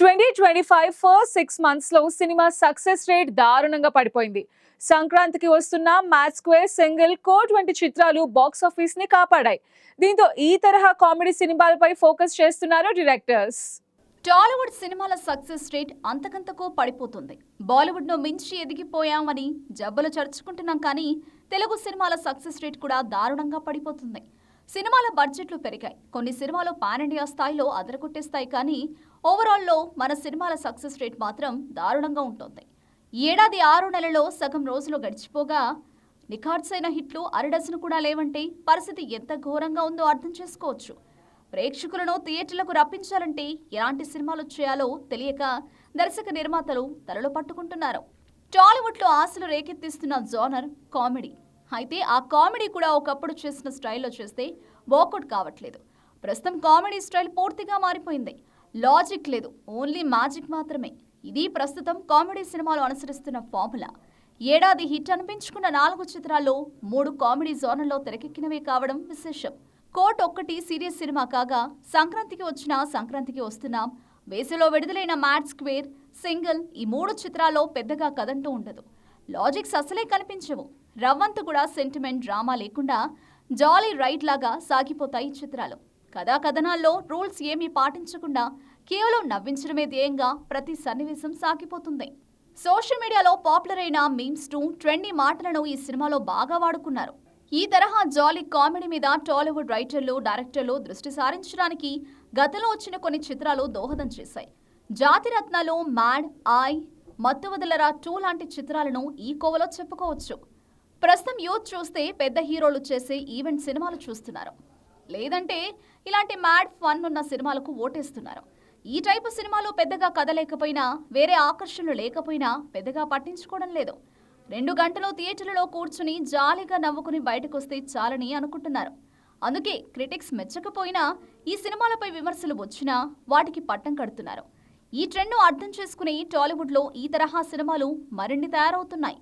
Twenty twenty five first six మంత్స్లో cinema success rate దారుణంగా పడిపోయింది. సంక్రాంతికి వస్తున్న మ్యాచ్ స్క్వేర్ సింగిల్ కోట్ వంటి చిత్రాలు బాక్స్ ఆఫీస్ని కాపాడాయి. దీంతో ఈ తరహా కామెడీ సినిమాలపై ఫోకస్ చేస్తున్నారు డైరెక్టర్స్. టాలీవుడ్ సినిమాల సక్సెస్ రేట్ అంతకంతకు పడిపోతుంది. బాలీవుడ్ను మించి ఎదిగిపోయామని జబ్బలు చర్చుకుంటున్నాం కానీ తెలుగు సినిమాల సక్సెస్ రేట్ కూడా దారుణంగా పడిపోతుంది. సినిమాల బడ్జెట్లు పెరిగాయి. కొన్ని సినిమాలు పాన్ ఇండియా స్థాయిలో అదరగొట్టేస్తాయి కానీ ఓవరాల్లో మన సినిమాల సక్సెస్ రేట్ మాత్రం దారుణంగా ఉంటుంది. ఏడాది ఆరు నెలలో సగం రోజులు గడిచిపోగా నిఖార్సైన హిట్లు అరడజను కూడా లేవంటే పరిస్థితి ఎంత ఘోరంగా ఉందో అర్థం చేసుకోవచ్చు. ప్రేక్షకులను థియేటర్లకు రప్పించాలంటే ఎలాంటి సినిమాలు చేయాలో తెలియక దర్శక నిర్మాతలు తలలు పట్టుకుంటున్నారు. టాలీవుడ్లో ఆశలు రేకెత్తిస్తున్న జోనర్ కామెడీ. అయితే ఆ కామెడీ కూడా ఒకప్పుడు చేసిన స్టైల్లో చేస్తే వర్కౌట్ కావట్లేదు. ప్రస్తుతం కామెడీ స్టైల్ పూర్తిగా మారిపోయింది. లాజిక్ లేదు ఓన్లీ మ్యాజిక్ మాత్రమే. ఇది ప్రస్తుతం కామెడీ సినిమాలు అనుసరిస్తున్న ఫార్ములా. ఏడాది హిట్ అనిపించుకున్న నాలుగు చిత్రాల్లో మూడు కామెడీ జోనర్లో తెరకెక్కినవే కావడం విశేషం. కోట్ ఒక్కటి సీరియస్ సినిమా కాగా సంక్రాంతికి వచ్చిన సంక్రాంతికి వస్తున్నాం వేసవిలో విడుదలైన మ్యాట్ స్క్వేర్ సింగిల్ ఈ మూడు చిత్రాల్లో పెద్దగా కదంటూ ఉండదు. లాజిక్స్ అసలే కనిపించవు. రవ్వంత కూడా సెంటిమెంట్ డ్రామా లేకుండా జాలీ రైడ్ లాగా సాగిపోతాయి చిత్రాలు. కథా కథనాల్లో రూల్స్ ఏమీ పాటించకుండా కేవలం నవ్వించడమే ధ్యేయంగా ప్రతి సన్నివేశం సాగిపోతుంది. సోషల్ మీడియాలో పాపులర్ అయిన మీమ్స్ టు ట్రెండీ మాటలను ఈ సినిమాలో బాగా వాడుకున్నారు. ఈ తరహా జాలీ కామెడీ మీద టాలీవుడ్ రైటర్లు డైరెక్టర్లు దృష్టి సారించడానికి గతంలో వచ్చిన కొన్ని చిత్రాలు దోహదం చేశాయి. జాతిరత్నాలు మ్యాడ్ ఐ మత్తు వదలరా టూ లాంటి చిత్రాలను ఈ కోవలో చెప్పుకోవచ్చు. ప్రస్తుతం యూత్ చూస్తే పెద్ద హీరోలు చేసే ఈవెంట్ సినిమాలు చూస్తున్నారు. లేదంటే ఇలాంటి మ్యాడ్ ఫన్ ఉన్న సినిమాలకు ఓటేస్తున్నారు. ఈ టైపు సినిమాలు పెద్దగా కథ లేకపోయినా వేరే ఆకర్షణలు లేకపోయినా పెద్దగా పట్టించుకోవడం లేదు. రెండు గంటలు థియేటర్లలో కూర్చుని జాలీగా నవ్వుకుని బయటకు వస్తే చాలని అనుకుంటున్నారు. అందుకే క్రిటిక్స్ మెచ్చకపోయినా ఈ సినిమాలపై విమర్శలు వచ్చినా వాటికి పట్టం కడుతున్నారు. ఈ ట్రెండ్ను అర్థం చేసుకుని టాలీవుడ్లో ఈ తరహా సినిమాలు మరిన్ని తయారవుతున్నాయి.